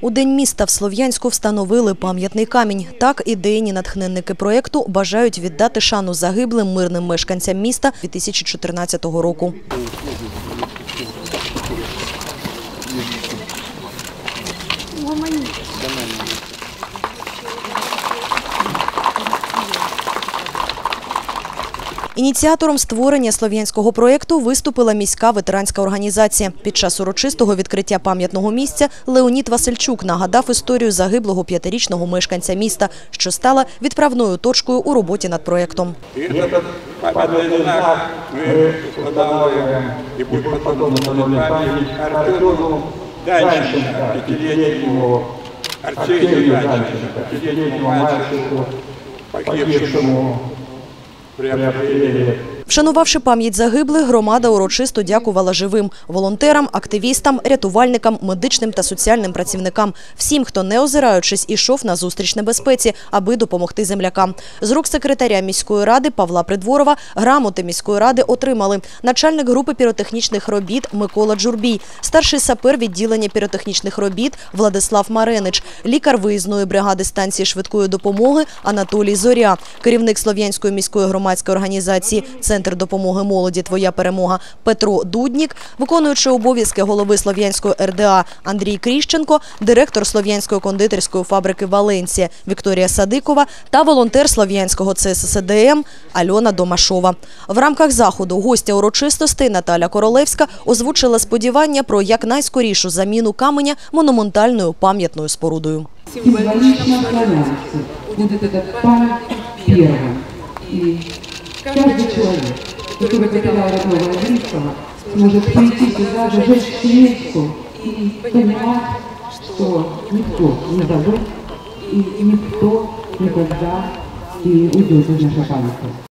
У день міста в Слов'янську встановили пам'ятний камінь. Так ідейні натхненники проєкту бажають віддати шану загиблим мирним мешканцям міста 2014 року. Ініціатором створення слов'янського проєкту виступила міська ветеранська організація. Під час урочистого відкриття пам'ятного місця Леонід Васильчук нагадав історію загиблого п'ятирічного мешканця міста, що стала відправною точкою у роботі над проєктом. И этот памятный знак мы устанавливаем и будет потом память Артему Данченко, пятилетнему Арсению Данченко, пятилетнему мальчику, погибшему при обстреле Вшанувавши пам'ять загиблих, громада урочисто дякувала живим – волонтерам, активістам, рятувальникам, медичним та соціальним працівникам. Всім, хто не озираючись, ішов на зустріч небезпеці, аби допомогти землякам. З рук секретаря міської ради Павла Придворова грамоти міської ради отримали начальник групи піротехнічних робіт Микола Джурбій, старший сапер відділення піротехнічних робіт Владислав Маренич, лікар виїзної бригади станції швидкої допомоги Анатолій Зоря, керівник Слов'янської міської громадської організації Центр допомоги молоді Твоя перемога Петро Дуднік, виконуючи обов'язки голови Слов'янської РДА Андрій Кріщенко, директор Слов'янської кондитерської фабрики Валенсія Вікторія Садикова та волонтер Слов'янського ЦССДМ Альона Домашова. В рамках заходу гостя урочистостей Наталя Королевська озвучила сподівання про якнайскорішу заміну каменя монументальною пам'ятною спорудою. этот память первым. И каждый человек, который потерял родного близкого, сможет прийти сюда, зажечь свечку и понимать, что никто не забыл и никто никогда не уйдет из нашей памяти.